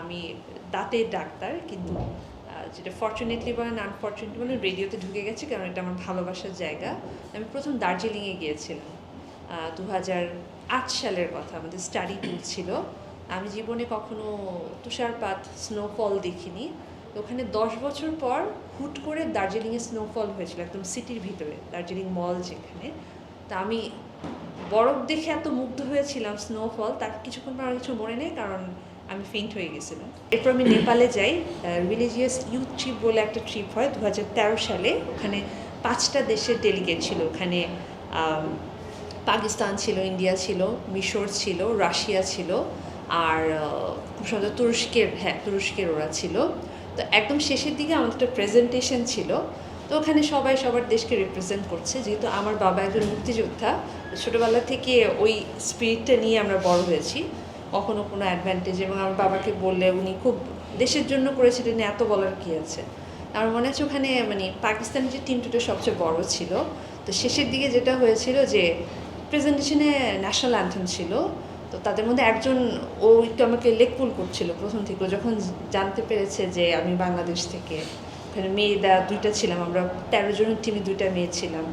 আমি দাঁতের ডাক্তার, কিন্তু যেটা ফর্চুনেটলি বলেন আনফর্চুনেটলি বলেন রেডিওতে ঢুকে গেছে, কারণ এটা আমার ভালোবাসার জায়গা। আমি প্রথম দার্জিলিংয়ে গিয়েছিলাম। দু হাজার আট সালের কথা আমাদের স্টাডি ট্যুর ছিল। আমি জীবনে কখনো তুষারপাত স্নোফল দেখিনি। ওখানে দশ বছর পর হুট করে দার্জিলিংয়ে স্নোফল হয়েছিল, একদম সিটির ভিতরে, দার্জিলিং মল যেখানে। তা আমি বরফ দেখে এত মুগ্ধ হয়েছিলাম স্নোফল তার কিছুক্ষণ পর আমার কিছু মনে নেই, কারণ আমি ফেন্ট হয়ে গেছিলাম। এরপর আমি নেপালে যাই রিলিজিয়াস ইউথ ট্রিপ বলে একটা ট্রিপ হয় দু হাজার তেরো সালে। ওখানে পাঁচটা দেশের ডেলিগেট ছিল। ওখানে পাকিস্তান ছিল, ইন্ডিয়া ছিল, মিশর ছিল, রাশিয়া ছিল, আর সম্ভবত তুরস্কের হ্যাঁ তুরস্কের ওরা ছিল। তো একদম শেষের দিকে আমাদের একটা প্রেজেন্টেশন ছিল। তো ওখানে সবাই সবার দেশকে রিপ্রেজেন্ট করছে। যেহেতু আমার বাবা একজন মুক্তিযোদ্ধা, ছোটোবেলা থেকে ওই স্পিরিটটা নিয়ে আমরা বড় হয়েছি। কখনো কোনো অ্যাডভান্টেজ এবং আমার বাবাকে বললে উনি খুব দেশের জন্য করেছিলেন এত বলার কী আছে? আমার মনে আছে ওখানে মানে পাকিস্তানের যে টিমটা সবচেয়ে বড় ছিল, তো শেষের দিকে যেটা হয়েছিল যে প্রেজেন্টেশনে ন্যাশনাল অ্যান্থেম ছিল, তো তাদের মধ্যে একজন, ও একটু আমাকে লেকপুল করছিল প্রথম থেকে যখন জানতে পেরেছে যে আমি বাংলাদেশ থেকে ওখানে মেয়েরা দুইটা ছিলাম, আমরা তেরো জনের টিমে দুইটা মেয়ে ছিলাম।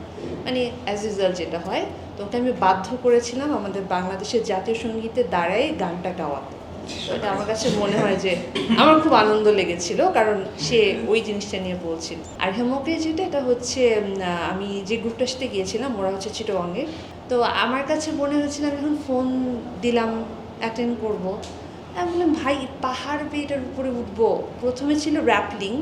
মানে অ্যাজ ইউজুয়াল যেটা হয় তো ওকে আমি বাধ্য করেছিলাম আমাদের বাংলাদেশের জাতীয় সঙ্গীতে দাঁড়ায় গানটা গাওয়াতে। এটা আমার কাছে মনে হয় যে আমার খুব আনন্দ লেগেছিল, কারণ সে ওই জিনিসটা নিয়ে বলছিল। আর হেমকে যেটা, এটা হচ্ছে আমি যে গ্রুপটার সাথে গিয়েছিলাম, ওরা হচ্ছে চিটোয়াঙ্গের তো আমার কাছে মনে হয়েছিল, আমি যখন ফোন দিলাম অ্যাটেন্ড করব। আমি বললাম, ভাই, পাহাড় বেয়ে এটার উপরে উঠবো। প্রথমে ছিল র্যাপলিং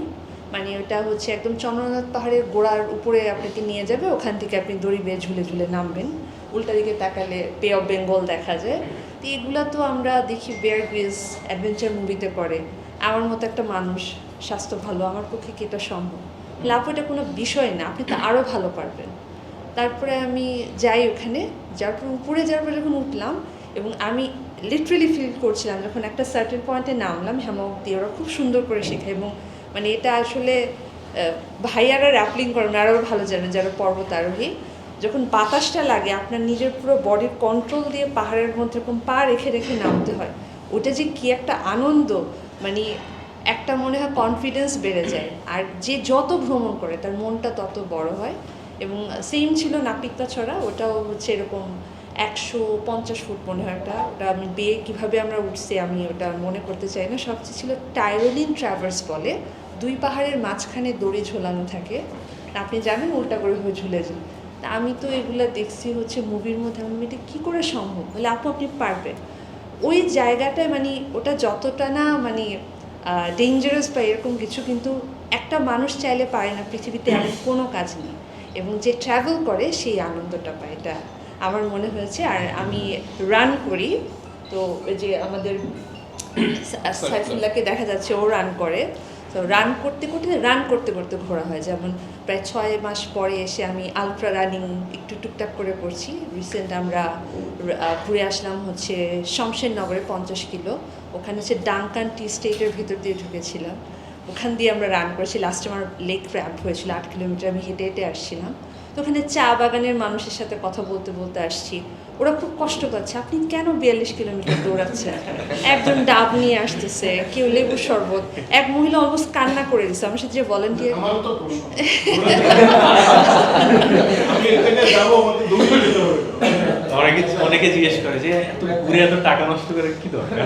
মানে ওটা হচ্ছে একদম চন্দ্রনাথ পাহাড়ের গোড়ার উপরে আপনাকে নিয়ে যাবে, ওখান থেকে আপনি দড়ি বেয়ে ঝুলে ঝুলে নামবেন। উল্টা দিকে তাকালে পে অফ বেঙ্গল দেখা যায়। তো এগুলো তো আমরা দেখি বেয়ার গ্রিজ অ্যাডভেঞ্চার মুভিতে করে। আমার মতো একটা মানুষ, স্বাস্থ্য ভালো, আমার পক্ষে কি এটা সম্ভব? লাভ এটা কোনো বিষয় না, আপনি তো আরও ভালো পারবেন। তারপরে আমি যাই ওখানে যার পর উপরে যাওয়ার পর যখন উঠলাম এবং আমি লিটারেলি ফিল করছিলাম, যখন একটা সার্টেন পয়েন্টে নামলাম হেমক দিয়ে ওরা খুব সুন্দর করে শেখায় এবং মানে এটা আসলে ভাইয়ারা র্যাপলিং করেন আরও ভালো জানেন যারা পর্বত আরোহী যখন বাতাসটা লাগে, আপনার নিজের পুরো বডির কন্ট্রোল দিয়ে পাহাড়ের মধ্যে এরকম পা রেখে রেখে নামতে হয়। ওটা যে কি একটা আনন্দ মানে একটা মনে হয় কনফিডেন্স বেড়ে যায়। আর যে যত ভ্রমণ করে, তার মনটা তত বড় হয়। এবং সেম ছিল নাপিতা ছড়া, ওটাও হচ্ছে এরকম একশো পঞ্চাশ ফুট মনে হয় ওটা ওটা আমি বেয়ে কীভাবে আমরা উঠছি আমি ওটা মনে করতে চাই না। সবচেয়ে ছিল টাইরোলিন ট্রাভার্স বলে। দুই পাহাড়ের মাঝখানে দড়ি ঝোলানো থাকে। আপনি জানেন উল্টা করে হয়ে ঝুলে যান তা আমি তো এগুলো দেখছি হচ্ছে মুভির মধ্যে। আমি এটা কী করে সম্ভব? বলে আপু আপনি পারবেন। ওই জায়গাটায় মানে ওটা যতটা না মানে ডেঞ্জারাস বা এরকম কিছু কিন্তু একটা মানুষ চাইলে পারে না। পৃথিবীতে এমন কোনো কাজ নেই। এবং যে ট্রাভেল করে সেই আনন্দটা পায়। এটা আমার মনে হয়েছে। আর আমি রান করি। তো ওই যে আমাদের সাইফুল্লাহকে দেখা যাচ্ছে ও রান করে। তো রান করতে করতে রান করতে করতে ঘোরা হয়। যেমন প্রায় ছয় মাস পরে এসে আমি আলট্রা রানিং একটু টুকটাক করে করছি। রিসেন্ট আমরা ঘুরে আসলাম হচ্ছে শমশেরনগরে পঞ্চাশ কিলো। ওখানে হচ্ছে ডাঙ্কান টি স্টেটের ভিতর দিয়ে ঢুকেছিলাম। ওখান দিয়ে আমরা রান করেছি। লাস্টে আমার লেগ ক্র্যাম্প হয়েছিল আট কিলোমিটার। আমি হেঁটে হেঁটে আসছিলাম। তো ওখানে চা বাগানের মানুষের সাথে কথা বলতে বলতে আসছি। ওরা খুব কষ্ট পাচ্ছে। আপনি কেন বিয়াল্লিশ কিলোমিটার দৌড়াচ্ছেন? একজন ডাব নিয়ে আসতেছে কেউ লেবুর শরবত। এক মহিলা অলমোস্ট কান্না করে দিচ্ছে আমার সাথে যে ভলেন্টিয়ার অনেকে অনেকে জিজ্ঞেস করে যে এত ঘুরে এত টাকা নষ্ট করে কি দরকার?